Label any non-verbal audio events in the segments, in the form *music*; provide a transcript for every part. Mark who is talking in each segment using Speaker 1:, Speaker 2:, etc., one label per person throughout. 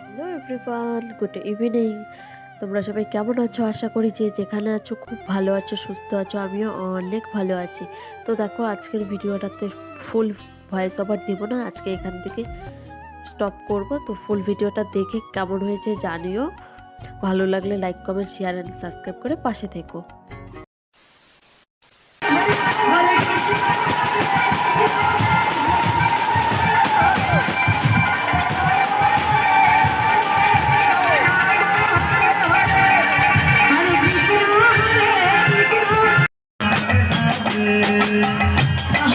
Speaker 1: Hello everyone good evening তোমরা সবাই কেমন আছো আশা করি যে যেখানে আছো খুব ভালো আছো সুস্থ আছো আমিও অনেক ভালো আছি তো দেখো আজকের ভিডিওটাতে ফুল ভয়েস ওভার দিব না আজকে এখান থেকে স্টপ করব তো ফুল ভিডিওটা দেখে কেমন হয়েছে জানিও ভালো লাগলে like comment share and subscribe করে পাশে থেকো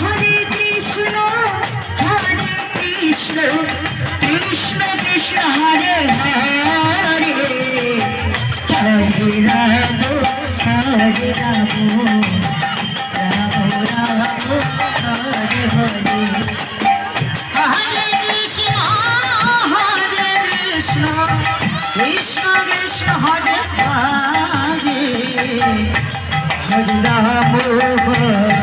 Speaker 2: হরে কৃষ্ণ হরে কৃষ্ণ কৃষ্ণ কৃষ্ণ হরে হরে হরে রাম হরে রাম রাম রাম হরে হরে हरे राम हरे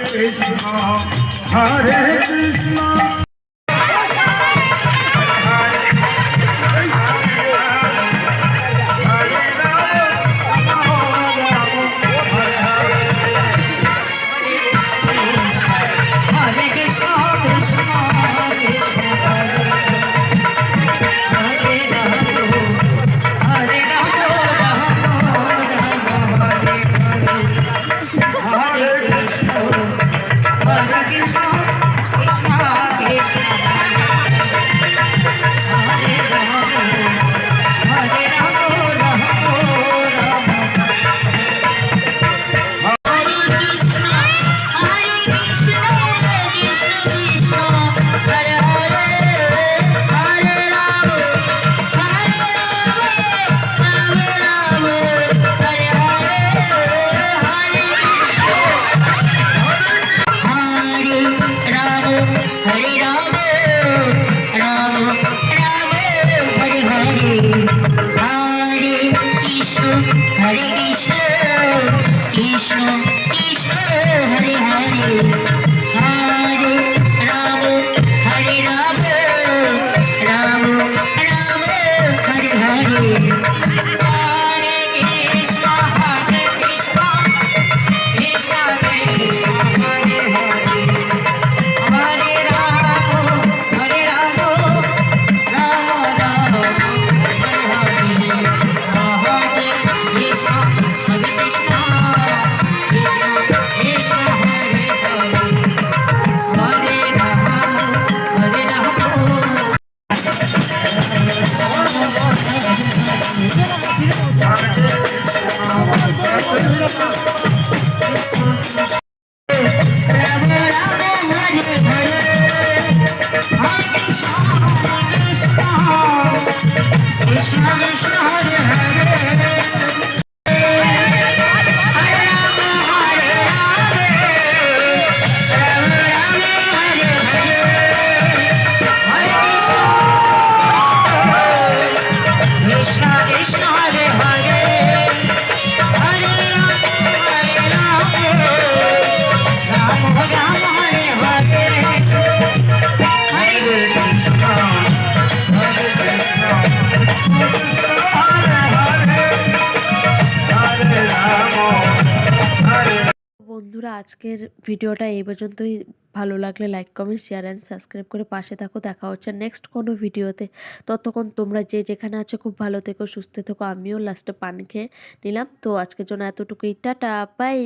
Speaker 2: কৃষ্ণ হরে কৃষ্ণ Thank *laughs* you.
Speaker 1: আজকের ভিডিওটা এই পর্যন্তই ভালো লাগলে like comment share and subscribe করে পাশে থাকো দেখা হচ্ছে নেক্সট কোনো ভিডিওতে ততক্ষণ তোমরা যে যেখানে আছো খুব ভালো থেকো সুস্থ থেকো আমিও লাস্টে পান খেয়ে নিলাম তো আজকের জন্য এতটুকুই টাটা পাই